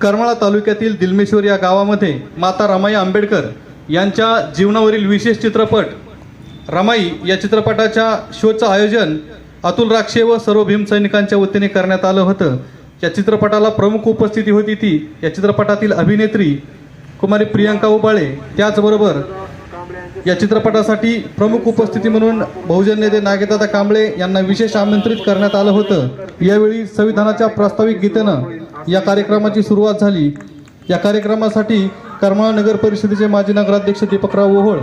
करमाळा तालुक्यातील दिलमेश्वर या गावामध्ये माता रमाई आंबेडकर यांच्या जीवनावरील विशेष चित्रपट रमाई या चित्रपटाच्या शोचं आयोजन अतुल राक्षे व सर्व भीमसैनिकांच्या वतीने करण्यात आलं होतं. या चित्रपटाला प्रमुख उपस्थिती होती ती या चित्रपटातील अभिनेत्री कुमारी प्रियांका उबाळे. त्याचबरोबर या चित्रपटासाठी प्रमुख उपस्थिती म्हणून बहुजन नेते नागेदादा कांबळे यांना विशेष आमंत्रित करण्यात आलं होतं. यावेळी संविधानाच्या प्रास्ताविक गीतेनं या कार्यक्रमाची सुरुवात झाली. या कार्यक्रमासाठी करमाळा नगर परिषदेचे माजी नगराध्यक्ष दीपकराव ओहोळ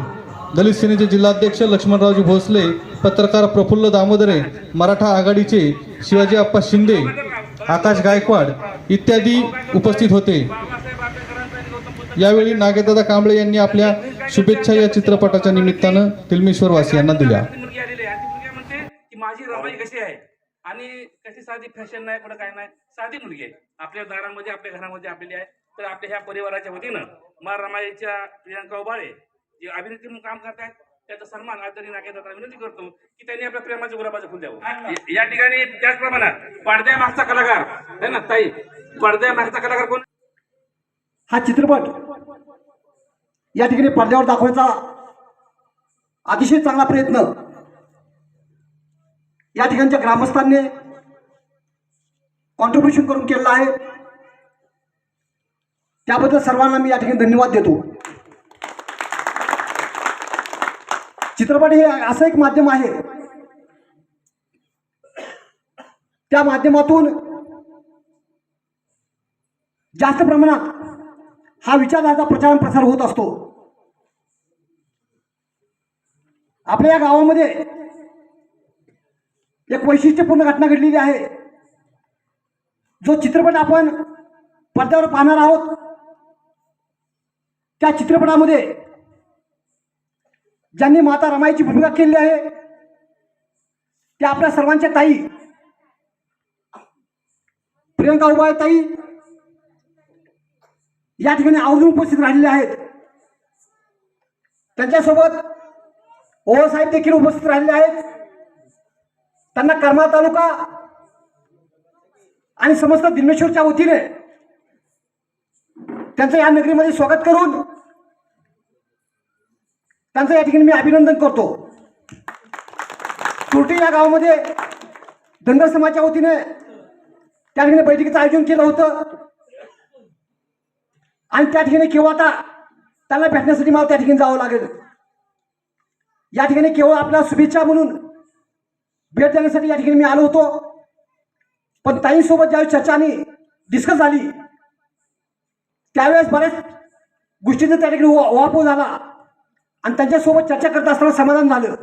दलित सेनेचे जिल्हाध्यक्ष लक्ष्मणरावजी भोसले पत्रकार प्रफुल्ल दामोदरे मराठा आघाडीचे शिवाजी आप्पा शिंदे आकाश गायकवाड इत्यादी उपस्थित होते. यावेळी नागेदादा कांबळे यांनी आपल्या शुभेच्छा या चित्रपटाच्या निमित्तानं तिलमेश्वर वासियांना दिल्या आहे आहे आणि कशी साधी फॅशन नाही कुठं काय नाही साधी मुलगी आहे. आपल्या दारामध्ये आपल्या घरामध्ये आपलेली आहे. तर आपल्या ह्या परिवाराच्या वतीनं मा रमाईच्या प्रियांका उबाळे जे अभिनेत्री म्हणून काम करतायत त्याचा सन्मान आदरणीय नागेदादा विनंती करतो की त्यांनी आपल्या प्रेमाच्या गुलाबाचं फुल द्यावं. या ठिकाणी त्याच प्रमाणात पडद्यामागचा कलाकार है ना ताई? पडद्यामागचा कलाकार कोण? हा चित्रपट या ठिकाणी पडद्यावर दाखवायचा अतिशय चांगला प्रयत्न या ठिकाणच्या ग्रामस्थांनी कॉन्ट्रीब्युशन करून केलेलं आहे. त्याबद्दल सर्वांना मी या ठिकाणी धन्यवाद देतो. चित्रपट हे असं एक माध्यम आहे. त्या माध्यमातून जास्त प्रमाणात हा विचाराचा प्रचार प्रसार होत असतो. आपल्या या गावामध्ये एक वैशिष्ट्यपूर्ण घटना घडलेली आहे. जो चित्रपट आपण पडद्यावर पाहणार आहोत त्या चित्रपटामध्ये ज्यांनी माता रमाईची भूमिका केली आहे त्या आपल्या सर्वांच्या ताई प्रियंका उबाळे ताई या ठिकाणी आवर्जून उपस्थित राहिलेले आहेत. त्यांच्यासोबत ओळ साहेब देखील उपस्थित राहिलेले आहेत. त्यांना करमाळ तालुका आणि समस्त दिल्मेश्वरच्या वतीने त्यांचं या नगरीमध्ये स्वागत करून त्यांचं या ठिकाणी मी अभिनंदन करतो. तुरटी या गावामध्ये धनगर समाजाच्या वतीने त्या ठिकाणी बैठकीचं आयोजन केलं होतं. आणि त्या ठिकाणी केव्हा आता त्यांना भेटण्यासाठी मला त्या ठिकाणी जावं लागेल. या ठिकाणी केवळ आपल्या शुभेच्छा म्हणून भेट देण्यासाठी या ठिकाणी मी आलो होतो. पण ताईंसोबत ज्यावेळेस चर्चा आणि डिस्कस झाली त्यावेळेस बऱ्याच गोष्टींचा त्या ठिकाणी वा- झाला. आणि त्यांच्यासोबत चर्चा करत असताना समाधान झालं.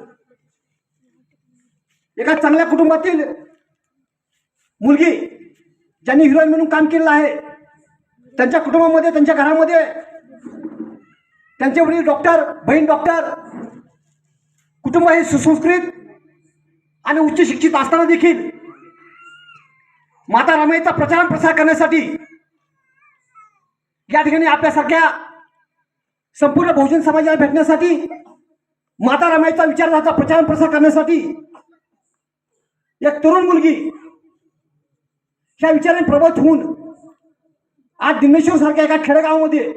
एका चांगल्या कुटुंबातील मुलगी ज्यांनी हिरोईन म्हणून काम केलेलं आहे त्यांच्या कुटुंबामध्ये त्यांच्या घरामध्ये त्यांचे वडील डॉक्टर बहीण डॉक्टर कुटुंब हे सुसंस्कृत आणि उच्च शिक्षित असताना देखील माता रमाईचा प्रचार प्रसार करण्यासाठी या ठिकाणी आपल्यासारख्या संपूर्ण बहुजन समाजाला भेटण्यासाठी माता रमाईचा विचारधाराचा प्रचार प्रसार करण्यासाठी एक तरुण मुलगी ह्या विचाराने प्रबोध होऊन आज दिनेश्वर सारख्या एका खेडेगावामध्ये